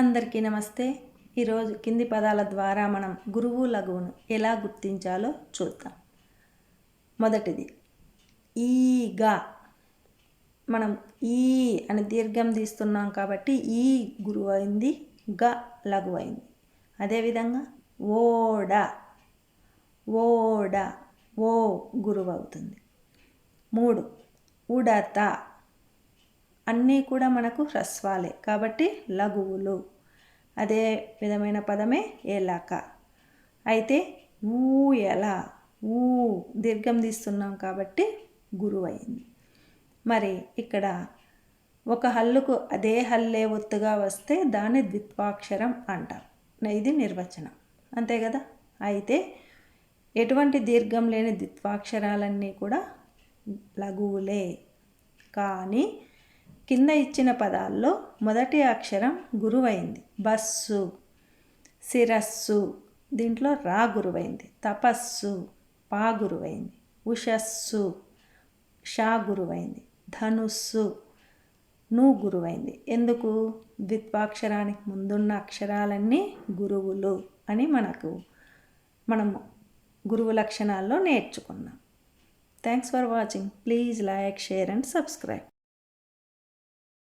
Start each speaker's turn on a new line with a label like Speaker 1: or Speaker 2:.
Speaker 1: అందరికీ నమస్తే. ఈరోజు కింది పదాల ద్వారా మనం గురువు లఘువును ఎలా గుర్తించాలో చూద్దాం. మొదటిది ఈగా మనం ఈ అని దీర్ఘం తీస్తున్నాం కాబట్టి ఈ గురువు అయింది గ లఘు అయింది అదేవిధంగా ఓడ ఓడ ఓ గురువు అవుతుంది. మూడు ఉడత. అన్నీ కూడా మనకు హ్రస్వాలే. కాబట్టి లఘువులు. అదే విధమైన పదమే ఏలాక. అయితే ఊ ఎలా. ఊ దీర్ఘం తీస్తున్నాం కాబట్టి గురువైంది. మరి ఇక్కడ ఒక హల్లుకు అదే హల్లే ఒత్తుగా వస్తే దాన్ని ద్విత్వాక్షరం అంటాం ఇది నిర్వచనం. అంతే కదా? అయితే ఎటువంటి దీర్ఘం లేని ద్విత్వాక్షరాలన్నీ కూడా లఘువులే. కానీ కింద ఇచ్చిన పదాల్లో మొదటి అక్షరం గురువైంది. బస్సు శిరస్సు దీంట్లో రా గురువైంది. తపస్సు పా గురువైంది. ఉషస్సు షా గురువైంది. ధనుస్సు ను గురువైంది. ఎందుకు? ద్విత్వాక్షరానికి ముందున్న అక్షరాలన్నీ గురువులు అని మనకు మనము గురువు లక్షణాల్లో నేర్చుకున్నాం. Thanks for watching please like share and subscribe